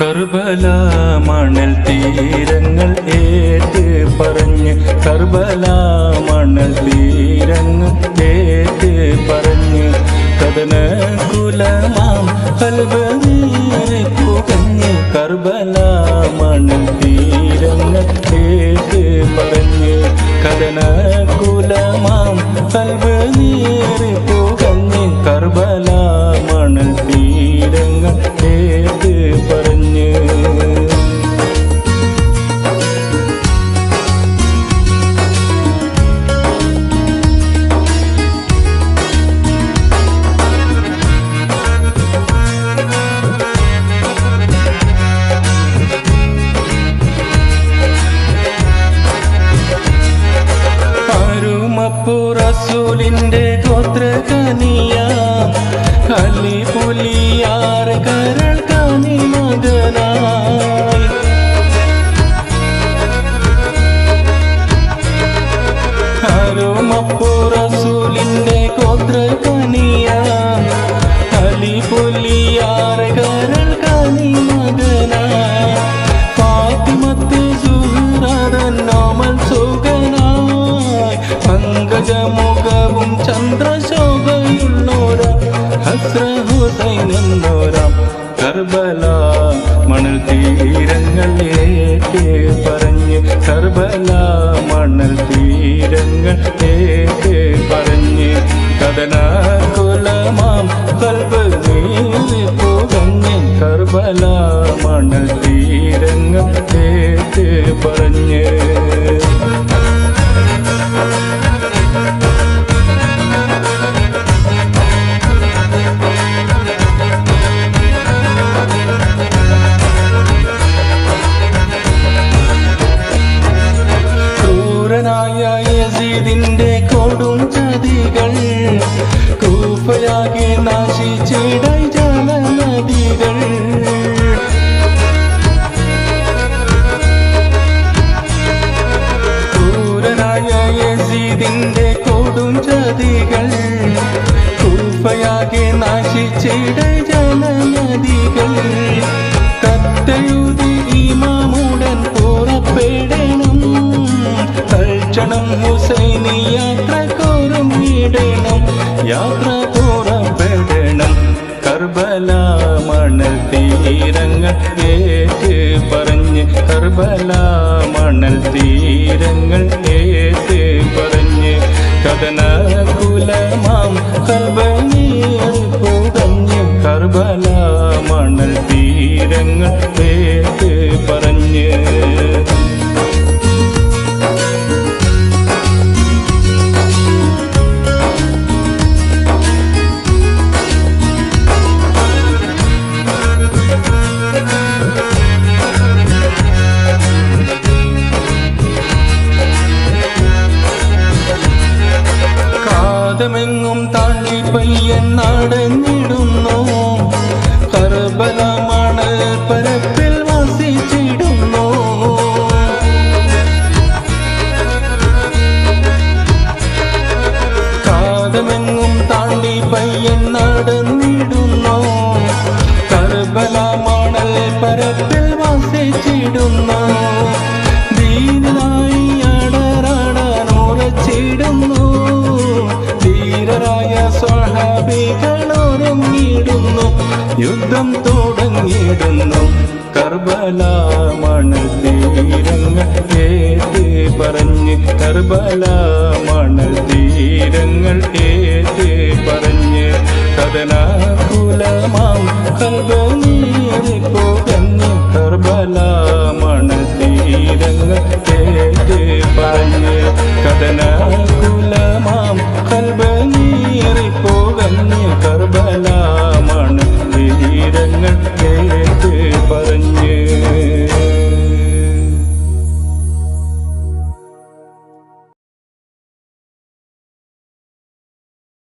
കർബല മണൽ തീരങ്ങൾ ഏറ്റ് പറഞ്ഞ് കർബല മണൽ തീരങ്ങൾ ഏറ്റ് പറഞ്ഞ് കഥന കുലമാം കൽവീരെ കലി പുലിയാർ കരൾ കനി മകനായി. റസൂലിന്റെ ഗോത്രകനിയ കലി പുലിയാർ കരൾ കനി മകനായി ഫാത്തിമത്ത് സുഹ്റതൻ നോമൽ സുഖനായി പങ്കജമുഖവും ചന്ദ്രശോഭയുള്ളോരാ. ഹസ്ര കർബല മണൽ തീരങ്ങൾ ഏറ്റ് പറഞ്ഞ് കർബല മണൽ തീരങ്ങൾ ഏറ്റ് പറഞ്ഞ് കഥന കുലമാം കൽബ് നീറി പുകഞ്ഞ് കർബല മണൽ തീരങ്ങൾ ഏറ്റ് പറഞ്ഞ് യസീദിന്റെ കൊടും ചതികൾ. കൂപ്പയാകെ നാശിച്ചിടൈ ജലനദികൾ. ക്രൂരനായ യസീദിന്റെ കൊടും ചതികൾ. കൂപ്പയാകെ നാശിച്ചിടൈ തൽക്ഷണം ഹുസൈനി യാത്ര കോറും ഇടണം യാത്ര പുറപ്പെടണം കർബല മണൽ തീരങ്ങൾ ഏറ്റ് പറഞ്ഞ് കർബല മണൽ തീരങ്ങൾ ഏറ്റ് പറഞ്ഞ് കഥന കുലമാം കൽബനീർ കാതമെങ്ങും താണ്ടി പയ്യൻ നടന്നിടുന്നു. കർബല മണൽ പരപ്പിൽ വസിച്ചിടുന്നു. കാതമെങ്ങും താണ്ടി പയ്യൻ നടന്നിടുന്നു. കർബല മണൽ പരപ്പിൽ വസിച്ചിടുന്നു. ദീനായി അടരാടാനോ ധീരരായ പടയാളികളൊരുങ്ങിടുന്നു യുദ്ധം തുടങ്ങിയിടുന്നു. കർബല മണതീരങ്ങൾ ഏത് പറഞ്ഞ് കർബല മണതീരങ്ങൾ ഏത് പറഞ്ഞ് കഥനാകുലമാം കൽവനീരെ പോകഞ്ഞ് കർബല മണതീരങ്ങൾ ഏത് പറഞ്ഞ് കഥനാ